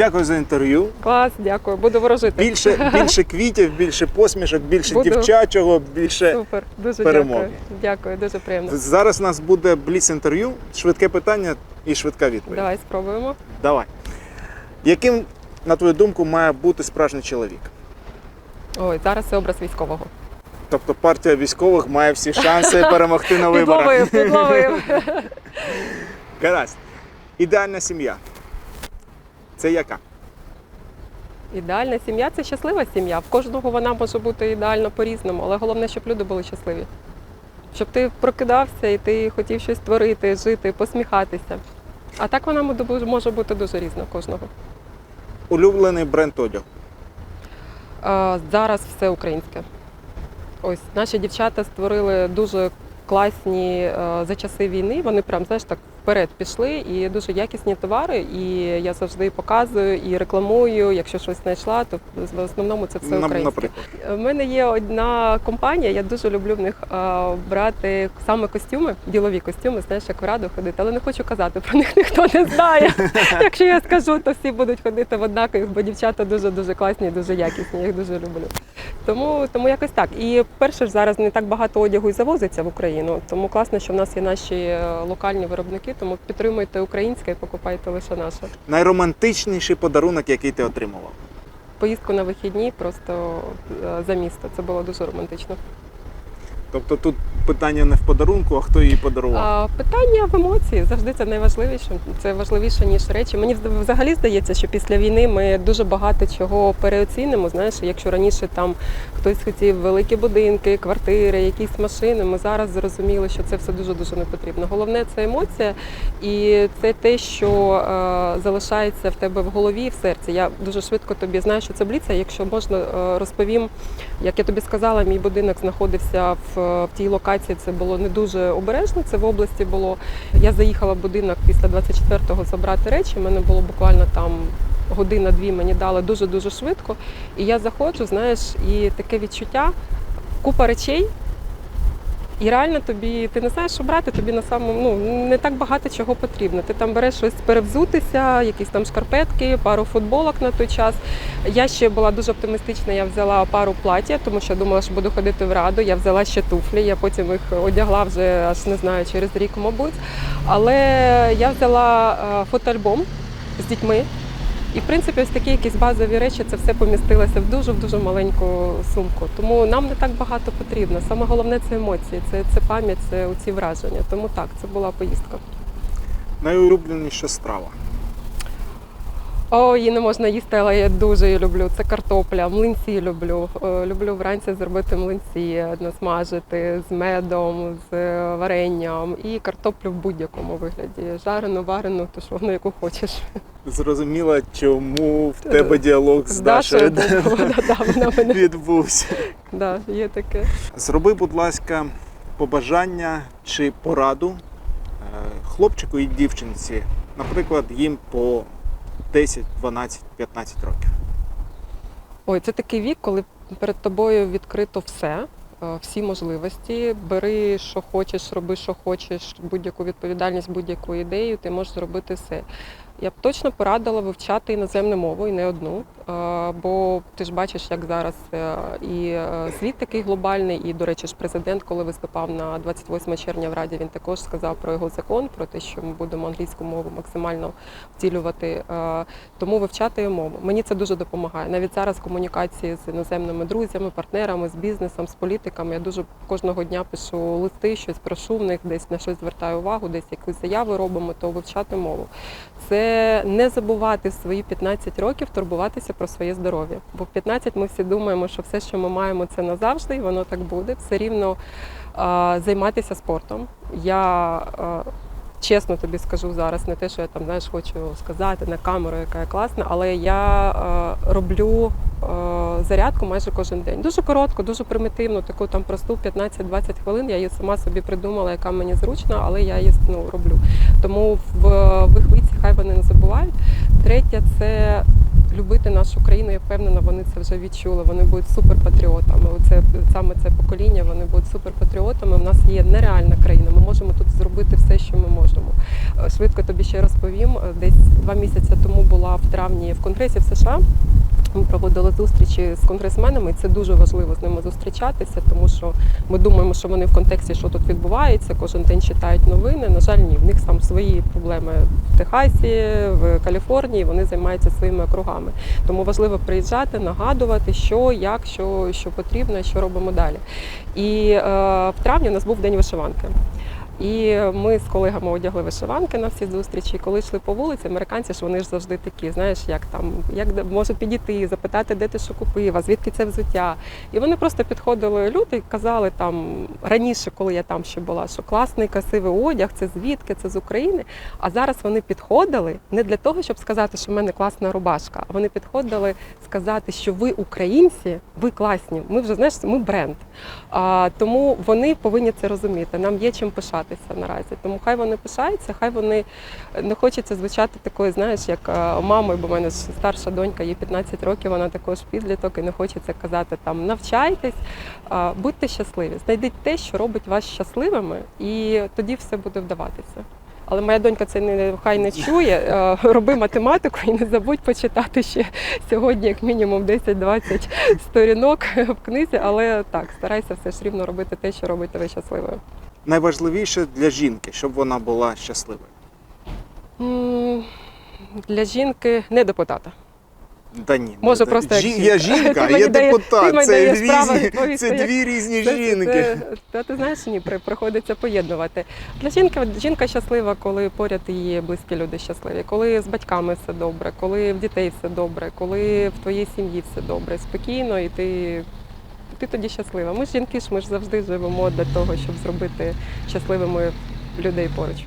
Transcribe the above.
Дякую за інтерв'ю. Клас, дякую. Буду ворожити. Більше, більше квітів, більше посмішок, більше Буду. дівчачого, більше. Супер, дуже перемоги. дякую. Дякую, дуже приємно. Зараз у нас буде бліц інтерв'ю, швидке питання і швидка відповідь. Давай спробуємо. Давай. Яким, на твою думку, має бути справжній чоловік? Ой, зараз це образ військового. Тобто партія військових має всі шанси перемогти на виборах. Підловив, підловив. Гаразд. Ідеальна сім'я. Це яка? Ідеальна сім'я це щаслива сім'я. В кожного вона може бути ідеальна по-різному, але головне, щоб люди були щасливі. Щоб ти прокидався і ти хотів щось творити, жити, посміхатися. А так вона може- бути дуже різна в кожного. Улюблений бренд одягу. Зараз все українське. Ось наші дівчата створили дуже класні за часи війни. Вони прям знаєш так вперед пішли і дуже якісні товари. І я завжди показую і рекламую. Якщо щось знайшла, то в основному це все українське. У мене є одна компанія, я дуже люблю в них брати саме костюми, ділові костюми, знаєш, як в раду ходити, але не хочу казати, про них ніхто не знає. Якщо я скажу, то всі будуть ходити в однакових, бо дівчата дуже дуже класні, дуже якісні, я їх дуже люблю. Тому, тому якось так. І перше ж зараз не так багато одягу і завозиться в Україну. Тому класно, що в нас є наші е, локальні виробники. Тому підтримуйте українське і покупайте лише наше. Найромантичніший подарунок, який ти отримував. Поїздку на вихідні просто е, за місто. Це було дуже романтично. Тобто тут питання не в подарунку, а хто її подарував. А, питання в емоції завжди це найважливіше. Це важливіше ніж речі. Мені взагалі здається, що після війни ми дуже багато чого переоцінимо. Знаєш, якщо раніше там хтось хотів великі будинки, квартири, якісь машини, ми зараз зрозуміли, що це все дуже дуже не потрібно. Головне це емоція, і це те, що е, залишається в тебе в голові і в серці. Я дуже швидко тобі знаю, що це бліця. Якщо можна, е, розповім, як я тобі сказала, мій будинок знаходився в, в тій локації. Це було не дуже обережно. Це в області було. Я заїхала в будинок після 24-го забрати речі. У мене було буквально там. Година-дві мені дали дуже дуже швидко. І я заходжу, знаєш, і таке відчуття, купа речей. І реально тобі ти не знаєш, що брати, тобі на самому ну не так багато чого потрібно. Ти там береш щось перевзутися, якісь там шкарпетки, пару футболок на той час. Я ще була дуже оптимістична. Я взяла пару плаття, тому що думала, що буду ходити в раду. Я взяла ще туфлі. Я потім їх одягла вже аж не знаю через рік, мабуть. Але я взяла е, фотоальбом з дітьми. І в принципі, ось такі якісь базові речі, це все помістилося в дуже в дуже маленьку сумку. Тому нам не так багато потрібно. Саме головне це емоції, це, це пам'ять, це ці враження. Тому так, це була поїздка. Найулюбленіша страва. О, її не можна їсти, але я дуже її люблю. Це картопля, млинці люблю. Е, Люблю вранці зробити млинці, насмажити з медом, з е, варенням і картоплю в будь-якому вигляді. Жарену, варену, тушону, яку хочеш. Зрозуміла, чому в тебе діалог з З Дашою відбувся. да, є таке. Зроби, будь ласка, побажання чи пораду е, хлопчику і дівчинці, наприклад, їм по 10, 12, 15 років. Ой, це такий вік, коли перед тобою відкрито все, е, всі можливості. Бери, що хочеш, роби, що хочеш, будь-яку відповідальність, будь-яку ідею, ти можеш зробити все. Я б точно порадила вивчати іноземну мову і не одну. е, Бо ти ж бачиш, як зараз е, і е, світ такий глобальний, і, до речі, ж президент, коли виступав на 28 червня в Раді, він також сказав про його закон, про те, що ми будемо англійську мову максимально втілювати. Тому вивчати мову. Мені це дуже допомагає. Навіть зараз комунікації з іноземними друзями, партнерами, з бізнесом, з політиками. Я дуже кожного дня пишу листи, щось прошу в них, десь на щось звертаю увагу, десь якусь заяву робимо, то вивчати мову. Це не забувати свої 15 років турбуватися про своє здоров'я. Бо в 15 ми всі думаємо, що все, що ми маємо, це назавжди, і воно так буде. Все рівно а, займатися спортом. Я а, чесно тобі скажу зараз, не те, що я там знаєш, хочу сказати на камеру, яка я класна, але я е, роблю е, зарядку майже кожен день. Дуже коротко, дуже примітивно, таку там просту 15-20 хвилин. Я її сама собі придумала, яка мені зручна, але я її ну, роблю. Тому в, в їх віці хай вони не забувають. Третє це любити нашу країну. Я впевнена, вони це вже відчули. Вони будуть суперпатріотами. Оце саме це покоління. Вони будуть суперпатріотами. У нас є нереальна країна. Ми можемо тут зробити все, що ми можемо. Е, швидко тобі ще розповім. Е, Десь два місяці тому була в травні в конгресі в США. Ми проводили зустрічі з конгресменами, і це дуже важливо з ними зустрічатися, тому що ми думаємо, що вони в контексті, що тут відбувається, кожен день читають новини. На жаль, ні, в них там свої проблеми в Техасі, в Каліфорнії. Вони займаються своїми округами. Тому важливо приїжджати, нагадувати, що, як, що, що потрібно, що робимо далі. І е, в травні у нас був день вишиванки. І ми з колегами одягли вишиванки на всі зустрічі. І коли йшли по вулиці, американці ж вони ж завжди такі, знаєш, як там, як можуть підійти, запитати, де ти що купив, а звідки це взуття. І вони просто підходили люди і казали там раніше, коли я там ще була, що класний, красивий одяг, це звідки, це з України. А зараз вони підходили не для того, щоб сказати, що в мене класна рубашка, а вони підходили сказати, що ви українці, ви класні. Ми вже знаєш, ми бренд. А, тому вони повинні це розуміти. Нам є чим пишатися наразі. Тому хай вони пишаються, хай вони не хочеться звучати такою, знаєш, як е, мамою, бо в мене ж старша донька, їй 15 років, вона також підліток, і не хочеться казати там навчайтесь, будьте щасливі, знайдіть те, що робить вас щасливими, і тоді все буде вдаватися. Але моя донька це не хай не чує. е, Роби математику і не забудь почитати ще сьогодні, як мінімум 10-20 сторінок в книзі. Але так, старайся все ж рівно робити те, що робить тебе щасливою. Найважливіше для жінки, щоб вона була щасливою. М, Для жінки не депутата. Та ні, Може, ну, просто як жі- я жінка, Ти а мені я ти депутат. мені Це даєш право різні, відповісти, це як- дві різні Це- жінки. Це, та ти знаєш, ні, при- приходиться поєднувати. Для жінки жінка щаслива, коли поряд її близькі люди щасливі, коли з батьками все добре, коли в дітей все добре, коли в твоїй сім'ї все добре, спокійно, і ти, ти тоді щаслива. Ми ж жінки ж ми ж завжди живемо для того, щоб зробити щасливими людей поруч.